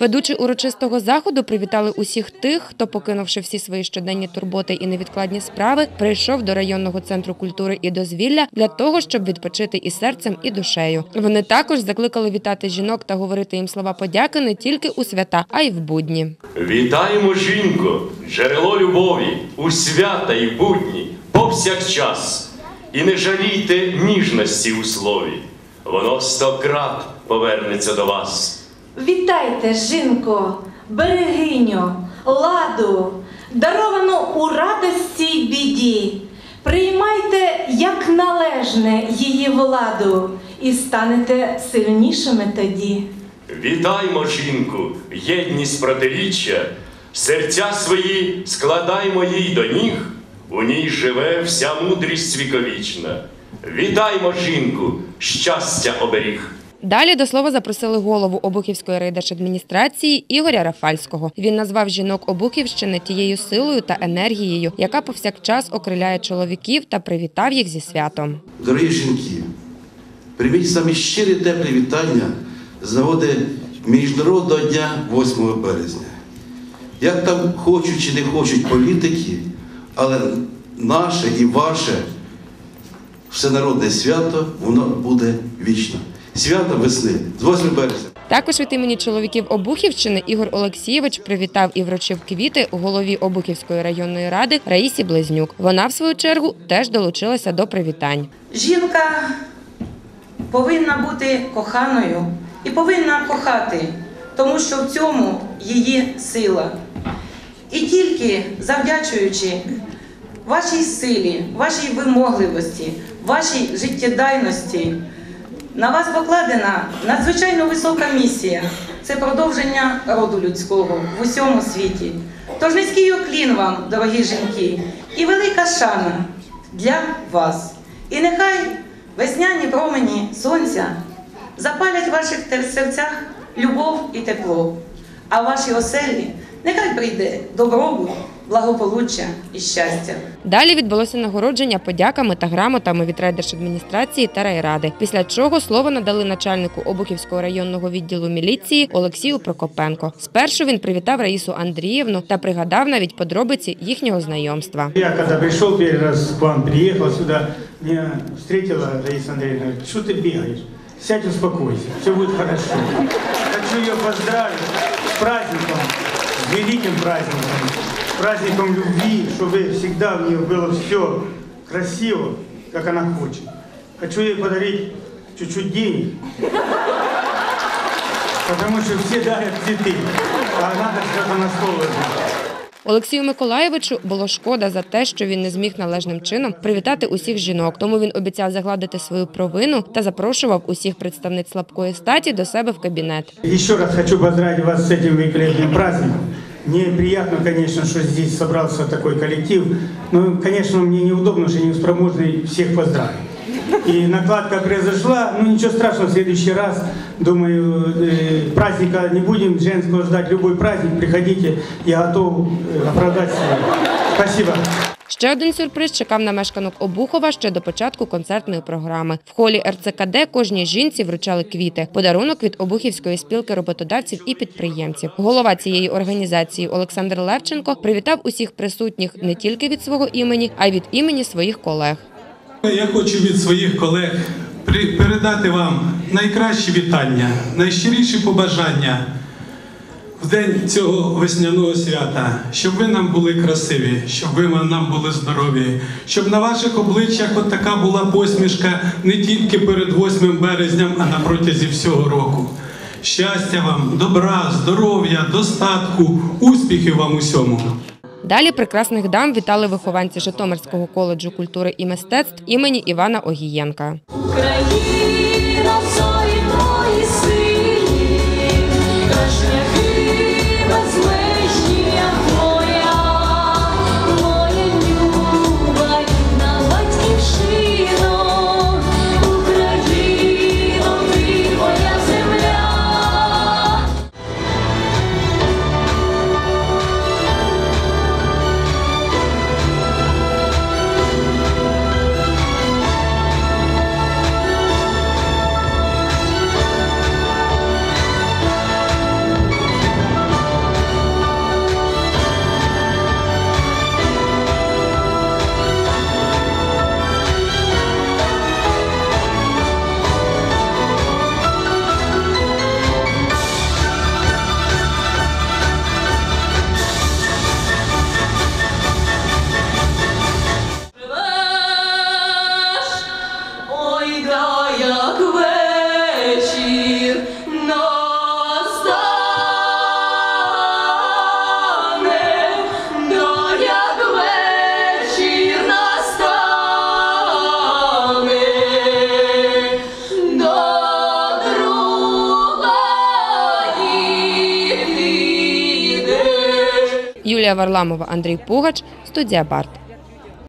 Ведучі урочистого заходу привітали усіх тих, хто, покинувши всі свої щоденні турботи і невідкладні справи, прийшов до районного центру культури і дозвілля для того, щоб відпочити і серцем, і душею. Вони також закликали вітати жінок та говорити їм слова подяки не тільки у свята, а й в будні. Вітаємо, жінко, джерело любові, у свята і будні, повсякчас. І не жалійте ніжності у слові, воно стократ повернеться до вас. Вітайте, жінко, берегиню, ладу, даровану у радості й біді. Приймайте як належне її владу і станете сильнішими тоді. Вітаймо, жінку, єдність протиріччя, серця свої складаймо їй до ніг, у ній живе вся мудрість віковічна. Вітаймо, жінку, щастя оберіг. Далі до слова запросили голову Обухівської райдержадміністрації Ігоря Рафальського. Він назвав жінок Обухівщини тією силою та енергією, яка повсякчас окриляє чоловіків та привітав їх зі святом. Дорогі жінки, прийміть самі щирі теплі вітання з нагоди Міжнародного дня 8 березня. Як там хочуть чи не хочуть політики, але наше і ваше всенародне свято, воно буде вічно. Свято весни з 8 березня. Також від імені чоловіків Обухівщини Ігор Олексійович привітав і вручив квіти голові Обухівської районної ради Раїсі Близнюк. Вона, в свою чергу, теж долучилася до привітань. Жінка повинна бути коханою і повинна кохати, тому що в цьому її сила. І тільки завдячуючи вашій силі, вашій вимогливості, вашій життєдайності, на вас покладена надзвичайно висока місія це продовження роду людського в усьому світі. Тож низький уклін вам, дорогі жінки, і велика шана для вас. І нехай весняні промені сонця запалять в ваших серцях любов і тепло, а в вашій оселі нехай прийде добробут, благополуччя і щастя. Далі відбулося нагородження подяками та грамотами від райдержадміністрації та райради. Після чого слово надали начальнику Обухівського районного відділу міліції Олексію Прокопенко. Спершу він привітав Раїсу Андріївну та пригадав навіть подробиці їхнього знайомства. Я когда пришел первый раз к вам, приехал сюда, меня встретила Раиса Андреевна, говорит, что ты? Сядь, успокойся, все будет хорошо. Хочу ее поздравить с праздником, великим праздником, с праздником любви, чтобы всегда у нее было все красиво, как она хочет. Хочу ей подарить чуть-чуть денег, потому что все дарят цветы, а надо что-то на стол ложить. Олексію Миколаєвичу було шкода за те, що він не зміг належним чином привітати усіх жінок. Тому він обіцяв загладити свою провину та запрошував усіх представниць слабкої статі до себе в кабінет. Еще раз хочу поздравить вас с этим великолепным праздником. Мне приятно, конечно, что здесь собрался такой коллектив. Но, конечно, мне неудобно, что не спроможный всех поздравить. И накладка произошла, ну ничего страшного, в следующий раз, думаю, э, праздника не будем женского ждать, любой праздник, приходите, я готов э, оправдать себя. Спасибо. Ще один сюрприз чекав на мешканок Обухова ще до початку концертної програми. В холі РЦКД кожній жінці вручали квіти. Подарунок від Обухівської спілки роботодавців і підприємців. Голова цієї організації Олександр Левченко привітав усіх присутніх не тільки від свого імені, а й від імені своїх колег. Я хочу від своїх колег передати вам найкращі вітання, найщиріші побажання в день цього весняного свята, щоб ви нам були красиві, щоб ви нам були здорові, щоб на ваших обличчях от така була посмішка не тільки перед 8 березням, а на протязі всього року. Щастя вам, добра, здоров'я, достатку, успіхів вам усьому. Далі прекрасних дам вітали вихованці Житомирського коледжу культури і мистецтв імені Івана Огієнка. Україна, Юлія Варламова, Андрій Пугач, студія Барт.